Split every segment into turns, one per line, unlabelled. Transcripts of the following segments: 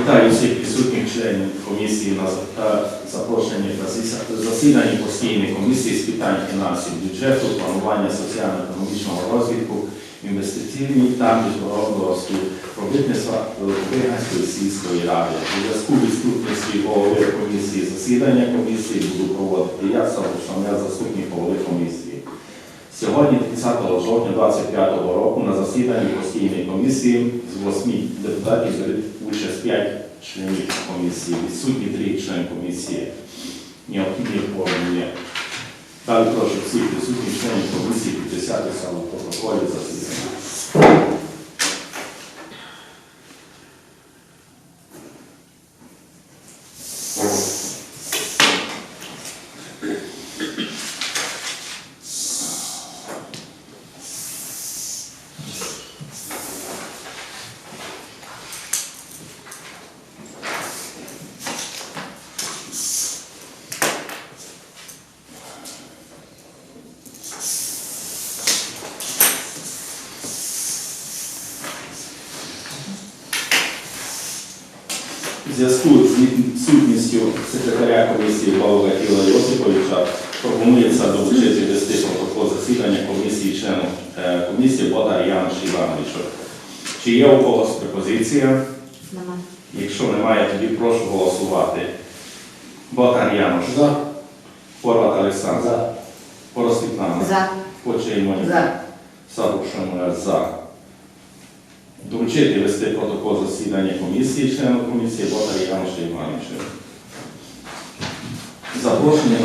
Вітаю всіх присутніх членів комісії та запрошені на зас- засіданні постійної комісії з питань фінансів, бюджету, планування соціально-економічного розвитку, інвестиційної та міжнародного співробітництва Великобриганської сільської ради. У зв'язку з відсутністю голови комісії засідання комісії буду проводити я, сам заступник голови комісії. Сьогодні, 30 жовтня 2025 року, на засіданні постійної комісії з 8 депутатів участь 5 членів комісії, відсутні 3 члени комісії. Необхідні форми. Далі прошу всіх присутніх членів комісії підписатися у протоколі засідання. Зв'язку з відсутністю секретаря комісії Павла Кіла Йосиповича пропонується долучити вести протокол засідання комісії членом е, комісії Бодар Янош Івановичу. Чи є у когось пропозиція?
Нема.
Якщо немає, тоді прошу голосувати. Ботар Янош,
За.
Хорват Олександр,
За.
Поросвітлана,
За.
Почей Моніка,
За.
За. Доручити вести протокол засідання комісії, членів комісії Ботар Яноша Івановича. Запрошення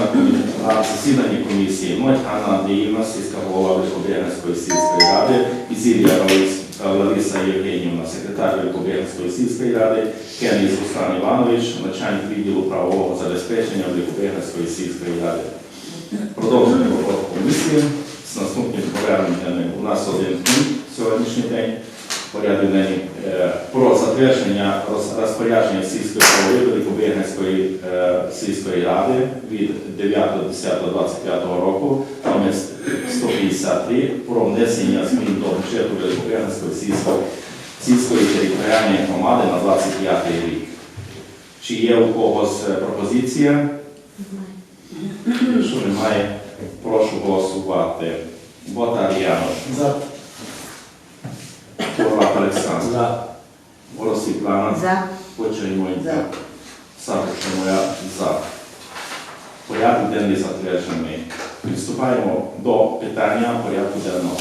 на, засідання комісії Моть Анна Андріївна, сільська голова Великобрянської сільської ради, Ізілія Ларис- Лариса Євгенівна, секретар Великобрянської сільської ради, Кеніс Руслан Іванович, начальник відділу правового забезпечення Великобрянської сільської ради. Продовжуємо роботу комісії з наступним поверненням. У нас один пункт сьогоднішній день порядок денний е, про затвердження розпорядження сільської голови Великобригянської е, сільської ради від 9.10.25 року номер 153 про внесення змін до бюджету Великобригянської сільської, сільської територіальної громади на 25 рік. Чи є у когось е, пропозиція? Якщо немає, прошу голосувати. Ботар Янош,
За.
Олександр,
За.
Ворос Світлана,
За.
Почерньонька,
За.
Савуша моя за. Порядок денний затверджений. Приступаємо до питання порядку денного.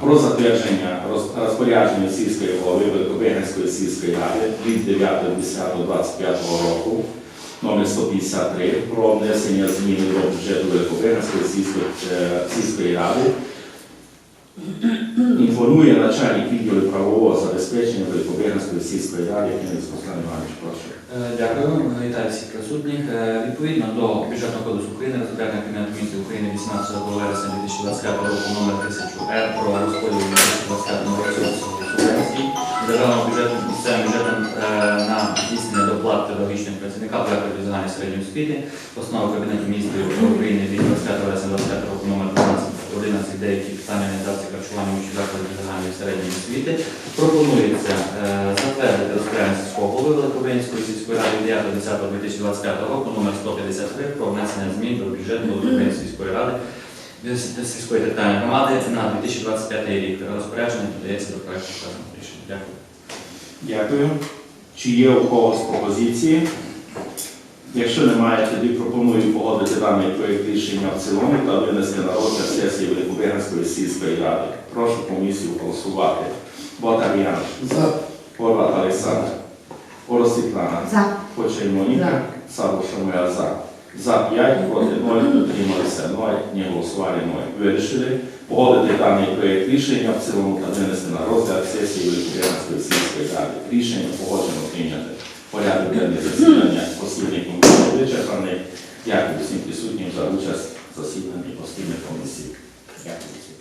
Про затвердження розпорядження сільської голови Великобригянської сільської ради від 9.10.25 року номер 153 про внесення зміни до бюджету е, сільської ради Інформує начальник відділу правового забезпечення Великобригянської сільської ради Кінець Руслан Іванович, прошу.
Е, Дякую, вітаю всіх присутніх. Е, Відповідно до бюджетного кодексу України, розглянення Кабінету міністрів України 18 вересня 2025 року номер 1000 Р про розподіл у 2025 році субвенцій державного бюджету місцевим бюджетом е, на здійснення доплат педагогічним працівникам закладів загальної середньої освіти. Постанова Кабінету міністрів України від 25 вересня 2025 року номер 12 11 деякі питання організації харчування учнів закладів загальної середньої освіти пропонується е, затвердити розпорядження сільського голови Великобринської сільської ради 9.10.2025 року номер 153 про внесення змін до бюджету Великобринської сільської ради е, сільської територіальної громади на 2025 рік. Розпорядження додається до проекту вказаного рішення. Дякую.
Дякую. Чи є у когось пропозиції? Якщо немає, тоді пропоную даний проєкт рішення в цілому та винести на розгляд сесії Великобригянської сільської ради. Прошу комісію голосувати. Ботар Янош,
За.
Хорват Олександр, Орос Світлана,
За.
Почай Моніка, Савуша моя за. За 5, проти 0, утрималися 0, не голосували 0. Вирішили погодити даний проєкт рішення в цілому та винести на розгляд сесії Великобрянської сільської ради. Рішення погоджено прийняте. Порядок денний засідання комісії вичерпаний. Дякую всім присутнім за участь в засіданні постійної комісії. Дякую. всім.